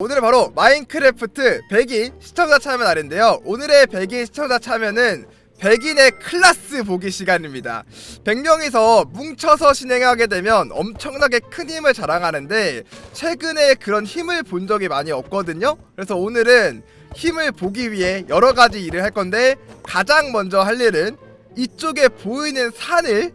오늘은 바로 마인크래프트 100인 시청자 참여 날인데요. 오늘의 100인 시청자 참여는 100인의 클라스 보기 시간입니다. 100명이서 뭉쳐서 진행하게 되면 엄청나게 큰 힘을 자랑하는데 최근에 그런 힘을 본 적이 많이 없거든요. 그래서 오늘은 힘을 보기 위해 여러 가지 일을 할 건데 가장 먼저 할 일은 이쪽에 보이는 산을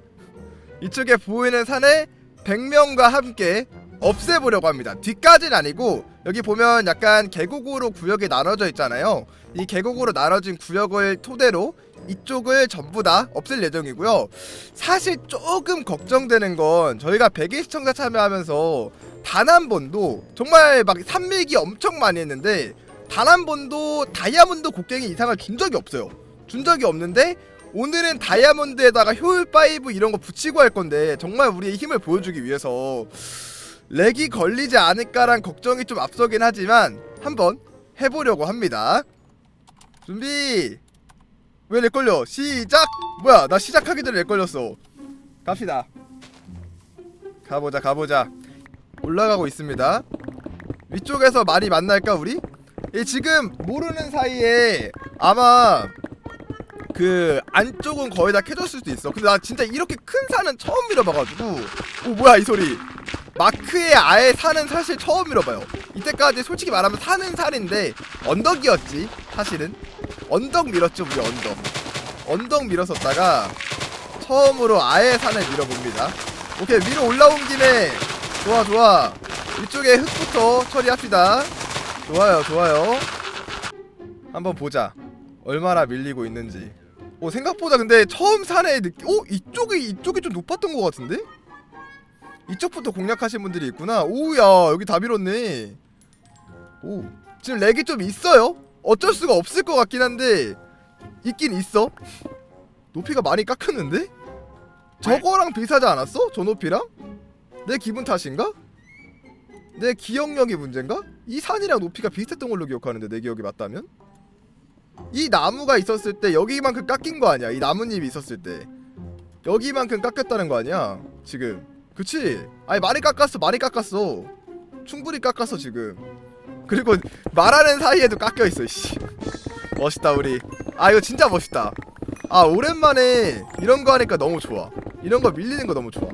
이쪽에 보이는 산을 100명과 함께 없애보려고 합니다. 뒤까지는 아니고 여기 보면 약간 계곡으로 구역이 나눠져 있잖아요. 이 계곡으로 나눠진 구역을 토대로 이쪽을 전부 다 없앨 예정이고요. 사실 조금 걱정되는 건 저희가 100일 시청자 참여하면서 단 한 번도 정말 막 산밀기 엄청 많이 했는데 단 한 번도 다이아몬드 곡괭이 이상을 준 적이 없어요. 준 적이 없는데 오늘은 다이아몬드에다가 효율 5 이런 거 붙이고 할 건데 정말 우리의 힘을 보여주기 위해서 렉이 걸리지 않을까란 걱정이 좀 앞서긴 하지만 한번 해보려고 합니다. 준비. 왜 렉 걸려? 시작. 뭐야? 나 시작하기 전에 렉 걸렸어. 갑시다. 가보자, 가보자. 올라가고 있습니다. 위쪽에서 많이 만날까 우리? 예, 지금 모르는 사이에 아마 그 안쪽은 거의 다 캐졌을 수도 있어. 근데 나 진짜 이렇게 큰 산은 처음 밀어봐가지고. 오 뭐야 이 소리? 마크에 아예 산은 사실 처음 밀어봐요. 이때까지 솔직히 말하면 산은 산인데 언덕이었지 사실은 언덕 밀었죠 우리 언덕. 언덕 밀었었다가 처음으로 아예 산을 밀어봅니다. 오케이 위로 올라온 김에 좋아 좋아 위쪽에 흙부터 처리합시다. 좋아요 좋아요. 한번 보자 얼마나 밀리고 있는지. 오 생각보다 근데 처음 산에 느낌. 오 이쪽이 이쪽이 좀 높았던 것 같은데? 이쪽부터 공략하신 분들이 있구나. 오야 여기 다 밀었네. 오 지금 렉이 좀 있어요. 어쩔 수가 없을 것 같긴 한데 있긴 있어. 높이가 많이 깎였는데? 저거랑 비슷하지 않았어? 저 높이랑? 내 기분 탓인가? 내 기억력이 문제인가? 이 산이랑 높이가 비슷했던 걸로 기억하는데 내 기억이 맞다면? 이 나무가 있었을 때 여기만큼 깎인 거 아니야? 이 나뭇잎이 있었을 때. 여기만큼 깎였다는 거 아니야? 지금. 그치? 아니 많이 깎았어 많이 깎았어. 충분히 깎았어 지금. 그리고 말하는 사이에도 깎여 있어 씨. 멋있다 우리. 아 이거 진짜 멋있다. 아 오랜만에 이런 거 하니까 너무 좋아. 이런 거 밀리는 거 너무 좋아.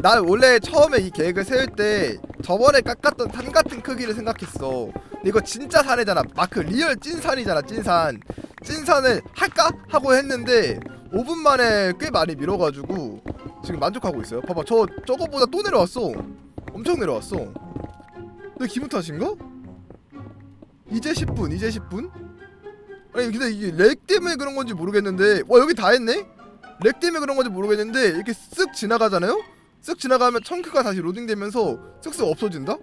나 원래 처음에 이 계획을 세울 때 저번에 깎았던 산 같은 크기를 생각했어 이거 진짜 산이잖아 마크 리얼 찐산이잖아 찐산 찐산을 할까? 하고 했는데 5분 만에 꽤 많이 밀어가지고 지금 만족하고 있어요 봐봐 저 저거보다 또 내려왔어 엄청 내려왔어 내 기분 탓인가? 이제 10분 이제 10분? 아니 근데 이게 렉 때문에 그런 건지 모르겠는데 와 여기 다 했네? 렉 때문에 그런 건지 모르겠는데 이렇게 쓱 지나가잖아요? 쓱 지나가면 청크가 다시 로딩되면서 쓱쓱 없어진다?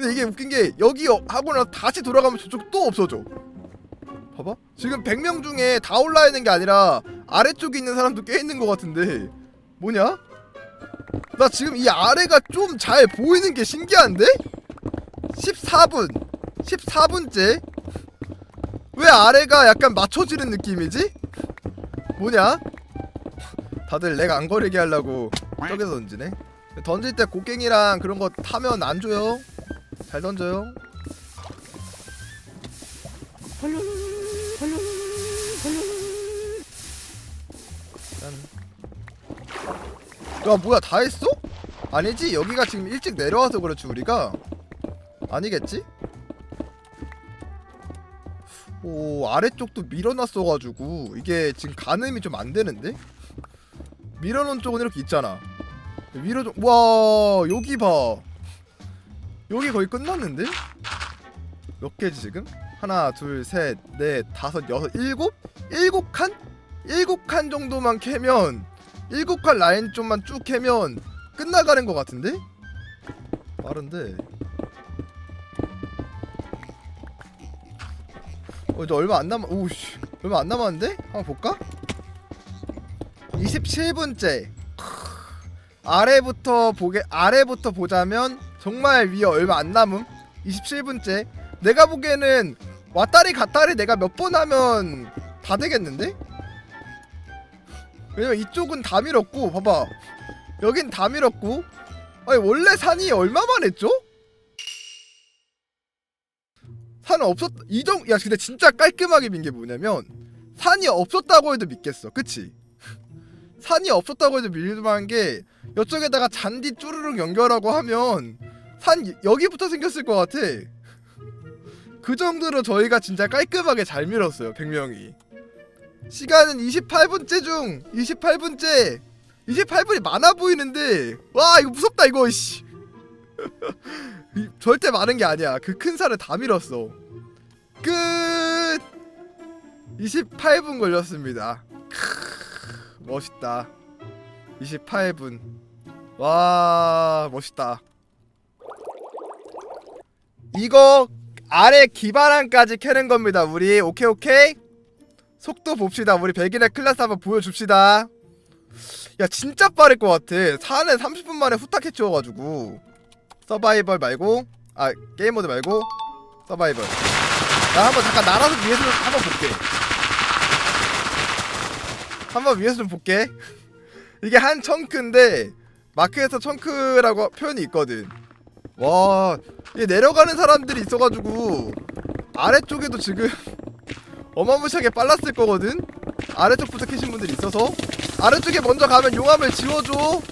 근데 이게 웃긴 게 여기 어- 하고 나서 다시 돌아가면 저쪽 또 없어져 봐봐 지금 100명 중에 다 올라 있는 게 아니라 아래쪽에 있는 사람도 꽤 있는 것 같은데 뭐냐? 나 지금 이 아래가 좀 잘 보이는 게 신기한데? 14분 14분째 왜 아래가 약간 맞춰지는 느낌이지? 뭐냐? 다들 렉안 거리게 하려고 저기서 던지네 던질 때 곡괭이랑 그런 거 타면 안 줘요 잘 던져요 야 뭐야 다 했어? 아니지 여기가 지금 일찍 내려와서 그렇지 우리가 아니겠지? 오 아래쪽도 밀어놨어가지고 이게 지금 가늠이 좀 안 되는데? 밀어놓은 쪽은 이렇게 있잖아 위로 좀.. 와 여기 봐 여기 거의 끝났는데? 몇 개지 지금? 하나 둘 셋 넷 다섯 여섯 일곱? 일곱 칸? 일곱 칸 정도만 캐면 일곱 칸 라인 좀만 쭉 캐면 끝나가는 것 같은데? 빠른데 어 이제 얼마 안 남아 오우씨 얼마 안 남았는데? 한번 볼까? 27분째 아래부터 보게 아래부터 보자면 정말 위에 얼마 안 남음? 27분째? 내가 보기에는 왔다리 갔다리 내가 몇 번 하면 다 되겠는데? 왜냐면 이쪽은 다 밀었고 봐봐. 여긴 다 밀었고. 아니 원래 산이 얼마만 했죠? 산 없었 이정 야 근데 진짜 깔끔하게 민 게 뭐냐면 산이 없었다고 해도 믿겠어. 그치? 산이 없었다고 해도 믿을만한 게 이쪽에다가 잔디 쭈르륵 연결하고 하면 산 이- 여기부터 생겼을 것 같아. 그 정도로 저희가 진짜 깔끔하게 잘 밀었어요 100명이. 시간은 28분째 중! 28분째! 28분이 많아 보이는데! 와 이거 무섭다 이거 씨. 이- 절대 많은 게 아니야. 그 큰 살을 다 밀었어. 끝! 28분 걸렸습니다. 크, 멋있다. 28분. 와 멋있다 이거 아래 기반함까지 캐는 겁니다. 우리 오케이 오케이? 속도 봅시다. 우리 백일의 클래스 한번 보여줍시다. 야 진짜 빠를 것 같아. 산에 30분 만에 후딱 해치워가지고. 서바이벌 말고 아 게임 모드 말고 서바이벌. 나 한번 잠깐 날아서 위에서 좀 한번 볼게. 한번 위에서 좀 볼게. 이게 한 청크인데 마크에서 청크라고 표현이 있거든 와 이게 내려가는 사람들이 있어가지고 아래쪽에도 지금 어마무시하게 빨랐을 거거든? 아래쪽부터 캐신 분들이 있어서. 아래쪽에 먼저 가면 용암을 지워줘.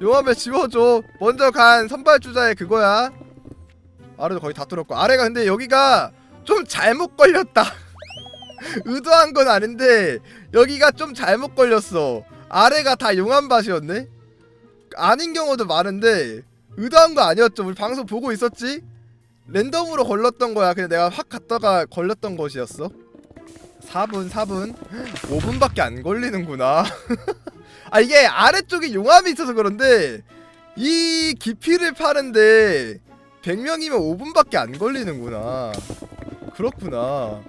용암을 지워줘. 먼저 간 선발주자의 그거야. 아래도 거의 다 뚫었고. 아래가 근데 여기가 좀 잘못 걸렸다. 의도한 건 아닌데 여기가 좀 잘못 걸렸어. 아래가 다 용암밭이었네 아닌 경우도 많은데 의도한 거 아니었죠. 우리 방송 보고 있었지? 랜덤으로 걸렸던 거야. 그냥 내가 확 갔다가 걸렸던 것이었어. 4분 4분? 5분밖에 안 걸리는구나. 아 이게 아래쪽에 용암이 있어서 그런데 이 깊이를 파는데 100명이면 5분밖에 안 걸리는구나. 그렇구나.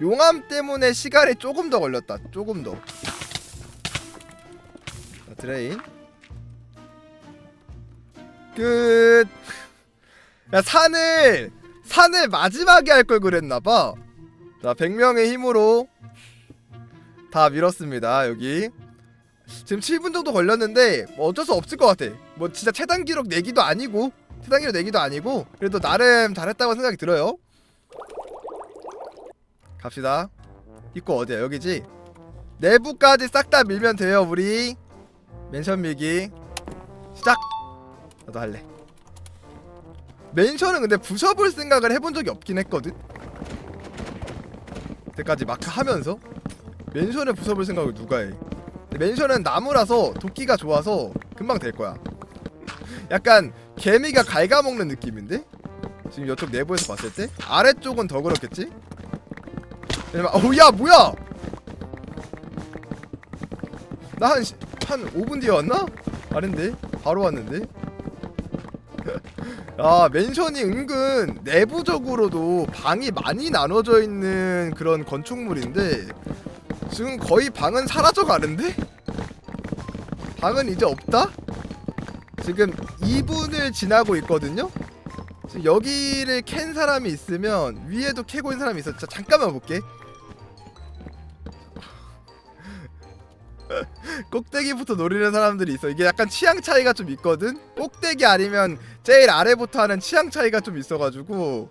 용암 때문에 시간이 조금 더 걸렸다. 조금 더. 자, 드레인 끝. 야 산을 산을 마지막에 할 걸 그랬나봐. 자 100명의 힘으로 다 밀었습니다 여기. 지금 7분 정도 걸렸는데 뭐 어쩔 수 없을 것 같아. 뭐 진짜 최단 기록 내기도 아니고 최단 기록 내기도 아니고 그래도 나름 잘했다고 생각이 들어요. 갑시다. 입구 어디야 여기지? 내부까지 싹 다 밀면 돼요 우리. 맨션 밀기 시작. 나도 할래. 맨션은 근데 부셔볼 생각을 해본 적이 없긴 했거든. 그때까지 마크 하면서 맨션을 부숴볼 생각을 누가 해? 맨션은 나무라서 도끼가 좋아서 금방 될 거야. 약간 개미가 갉아먹는 느낌인데? 지금 이쪽 내부에서 봤을 때 아래쪽은 더 그렇겠지? 어야 뭐야? 나한한 5분 뒤에 왔나? 아닌데 바로 왔는데. 아 맨션이 은근 내부적으로도 방이 많이 나눠져 있는 그런 건축물인데 지금 거의 방은 사라져 가는데? 방은 이제 없다? 지금 2분을 지나고 있거든요? 지금 여기를 캔 사람이 있으면 위에도 캐고 있는 사람이. 자, 잠깐만 볼게. 꼭대기부터 노리는 사람들이 있어. 이게 약간 취향 차이가 좀 있거든. 꼭대기 아니면 제일 아래부터 하는 취향 차이가 좀 있어가지고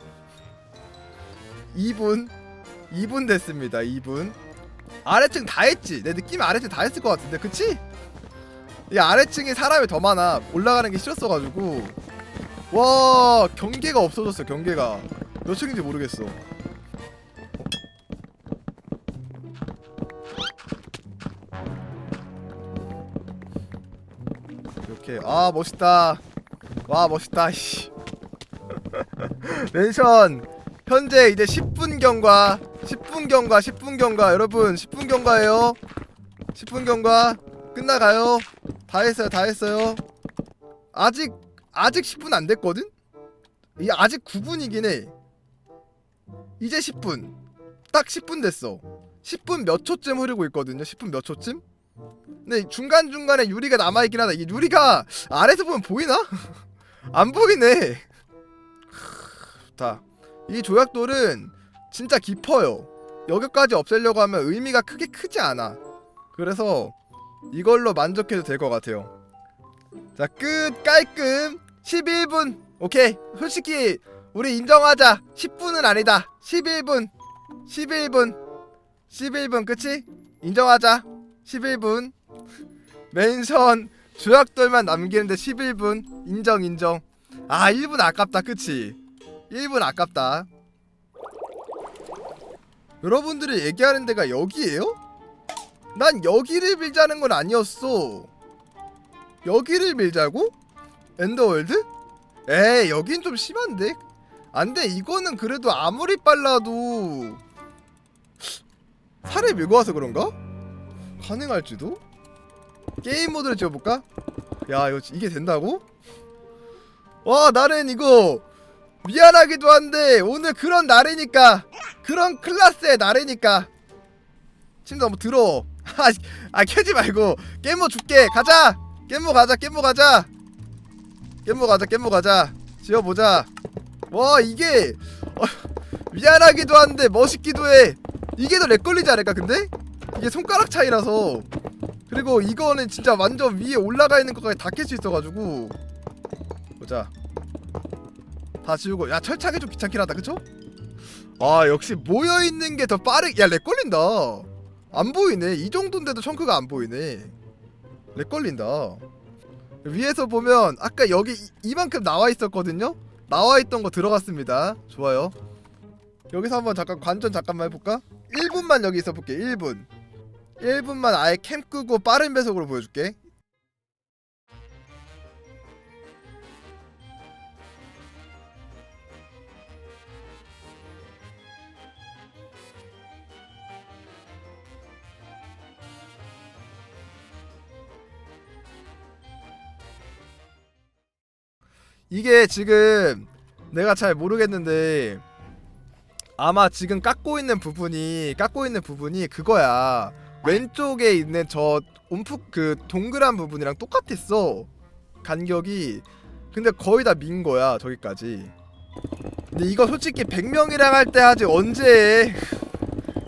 2분 2분 됐습니다. 2분 아래층 다 했지. 내 느낌 아래층 다 했을 것 같은데, 그치? 이 아래층에 사람이 더 많아. 올라가는 게 싫었어가지고 와 경계가 없어졌어. 경계가 몇 층인지 모르겠어. 이렇게. 아 멋있다. 와 멋있다 씨. 멘션 현재 이제 10분 경과 10분 경과 10분 경과. 여러분 10분 경과예요. 10분 경과 끝나가요. 다 했어요 다 했어요. 아직 아직 10분 안 됐거든? 이 아직 9분이긴 해. 이제 10분. 딱 10분 됐어. 10분 몇 초쯤 흐르고 있거든요? 10분 몇 초쯤 근데 중간 중간에 유리가 남아 있긴 하다. 이 유리가 아래서 보면 보이나? 안 보이네. 좋다. 이 조약돌은 진짜 깊어요. 여기까지 없애려고 하면 의미가 크게 크지 않아. 그래서 이걸로 만족해도 될 것 같아요. 자, 끝 깔끔 11분 오케이 솔직히 우리 인정하자 10분은 아니다 11분 11분 11분 그치? 인정하자 11분 멘션 조약돌만 남기는데 11분 인정 인정 아 1분 아깝다 그치 1분 아깝다 여러분들이 얘기하는 데가 여기에요? 난 여기를 밀자는 건 아니었어 여기를 밀자고? 엔더월드? 에이 여긴 좀 심한데? 안돼 이거는 그래도 아무리 빨라도 살을 밀고 와서 그런가? 가능할지도? 게임 모드를 지어볼까? 야 이거 이게 된다고? 와 나는 이거 미안하기도 한데 오늘 그런 날이니까 그런 클라스의 날이니까. 침대 너무 들어. 아, 아 켜지 말고. 게임모 줄게. 가자. 게임모 가자. 게임모 가자. 게임모 가자. 게임모 가자. 지어보자. 와 이게 어, 미안하기도 한데 멋있기도 해. 이게 더 렉 걸리지 않을까 근데? 이게 손가락 차이라서. 그리고 이거는 진짜 완전 위에 올라가 있는 것까지 다캘수 있어가지고. 보자. 다 지우고. 야 철창이 좀 귀찮긴 하다. 그쵸? 아 역시 모여있는 게 더 빠르 야렉 걸린다. 안 보이네. 이 정도인데도 청크가 안 보이네. 렉 걸린다. 위에서 보면 아까 여기 이, 이만큼 나와 있었거든요? 나와 있던 거 들어갔습니다. 좋아요. 여기서 한번 잠깐 관전 잠깐만 해볼까? 1분만 여기 있어 볼게. 1분 1분만 아예 캠 끄고 빠른 배속으로 보여줄게. 이게 지금 내가 잘 모르겠는데 아마 지금 깎고 있는 부분이 깎고 있는 부분이 그거야 왼쪽에 있는 저 움푹 그 동그란 부분이랑 똑같았어 간격이 근데 거의 다 민 거야 저기까지 근데 이거 솔직히 100명이랑 할 때 하지 언제 해.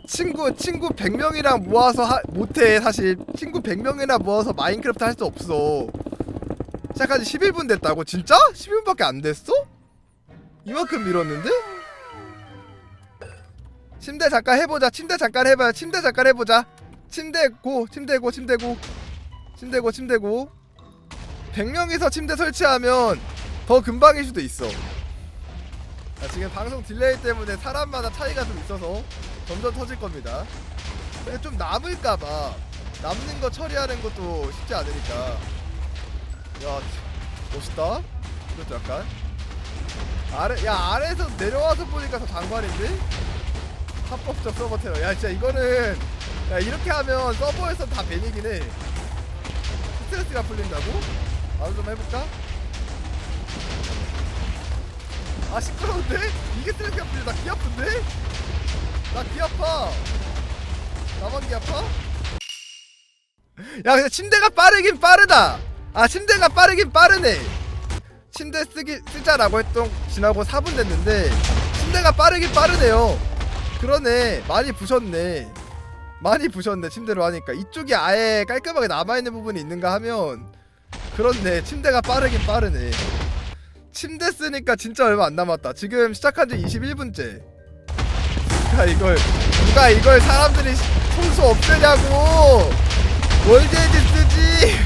친구 친구 100명이랑 모아서 하, 못해 사실 친구 100명이나 모아서 마인크래프트 할 수 없어 시작한 지 11분 됐다고? 진짜? 11분밖에 안 됐어? 이만큼 밀었는데? 침대 잠깐 해보자 침대 잠깐 해봐요 침대 잠깐 해보자 침대 고 침대 고 침대 고. 침대 고 침대 고. 100명이서 침대 설치하면 더 금방일 수도 있어. 자, 지금 방송 딜레이 때문에 사람마다 차이가 좀 있어서 점점 터질 겁니다. 근데 좀 남을까봐 남는 거 처리하는 것도 쉽지 않으니까. 야 멋있다. 이것도 약간. 아래 야 아래에서 내려와서 보니까 더 장관인데? 합법적 서버 테러. 야 진짜 이거는 야 이렇게 하면 서버에서 다 밴이긴 해 스트레스가 풀린다고? 나도 좀 해볼까? 아 시끄러운데? 이게 스트레스가 풀려 나귀 아픈데? 나 귀 아파 나만 귀 아파? 야 근데 침대가 빠르긴 빠르다 아 침대가 빠르긴 빠르네 침대 쓰기 쓰자라고 했던 지나고 4분 됐는데 침대가 빠르긴 빠르네요 그러네 많이 부셨네 많이 부셨네 침대로 하니까. 이쪽이 아예 깔끔하게 남아있는 부분이 있는가 하면 그렇네. 침대가 빠르긴 빠르네. 침대 쓰니까 진짜 얼마 안 남았다. 지금 시작한 지 21분째. 누가 이걸 누가 이걸 사람들이 손수 없애냐고! 월드에디 쓰지!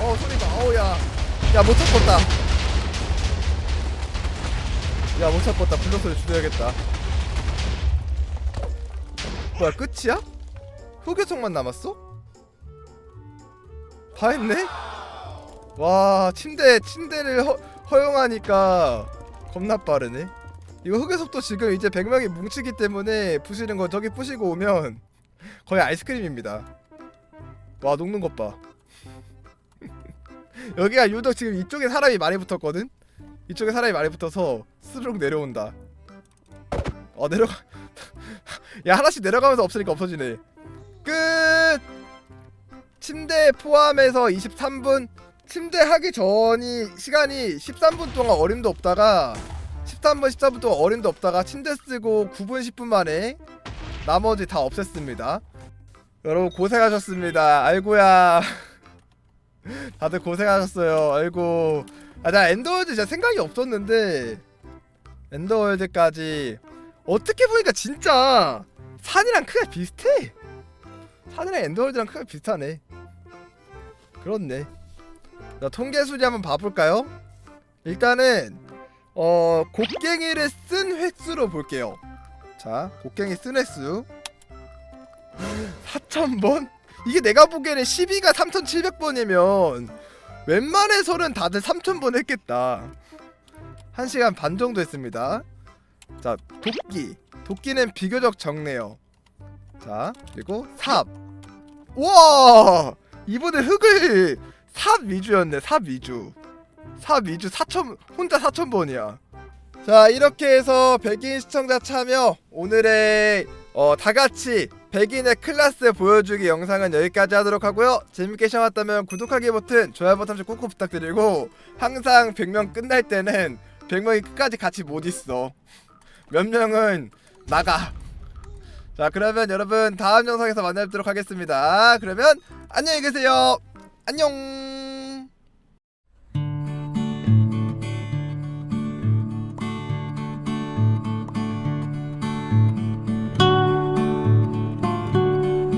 어 소리 봐 어우 야. 야못 찾겠다. 야못 찾겠다. 불러 소리 줄여야겠다 뭐야 끝이야? 후계속만 남았어? 다 했네? 와 침대 침대를 허, 허용하니까 겁나 빠르네 이거 흑의속도 지금 이제 100명이 뭉치기 때문에 부시는 거 저기 부시고 오면 거의 아이스크림입니다 와 녹는 것봐 여기가 유독 지금 이쪽에 사람이 많이 붙었거든 이쪽에 사람이 많이 붙어서 스르륵 내려온다 어 내려가. 야 하나씩 내려가면서 없으니까 없어지네. 끝! 침대 포함해서 23분. 침대 하기 전이 시간이 13분 동안 어림도 없다가 13분 14분 동안 어림도 없다가 침대 쓰고 9분 10분 만에 나머지 다 없앴습니다. 여러분 고생하셨습니다. 아이고야. 다들 고생하셨어요. 아이고. 아, 나 엔더월드 진짜 생각이 없었는데. 엔더월드까지 어떻게 보니까 진짜 산이랑 크기가 비슷해. 산이랑 엔더월드랑 크기가 비슷하네. 그렇네. 자, 통계 수지 한번 봐볼까요? 일단은 어 곡괭이를 쓴 횟수로 볼게요. 자, 곡괭이 쓴 횟수 4,000번? 이게 내가 보기에는 12가 3,700번이면 웬만해서는 다들 3,000번 했겠다. 1시간 반 정도 했습니다. 자, 도끼. 도끼는 비교적 적네요. 자, 그리고 삽. 우와! 이번에 흙을 삽 위주였네. 삽 위주. 삽 위주 4천 혼자 4,000번이야. 자, 이렇게 해서 백인 시청자 참여 오늘의 어, 다 같이 백인의 클래스 보여주기 영상은 여기까지 하도록 하고요. 재밌게 시청하셨다면 구독하기 버튼, 좋아요 버튼 좀 꾹꾹 부탁드리고 항상 100명 끝날 때는 100명이 끝까지 같이 못 있어. 몇 명은 나가. 자, 그러면 여러분 다음 영상에서 만나 뵙도록 하겠습니다. 그러면 안녕히 계세요. 안녕.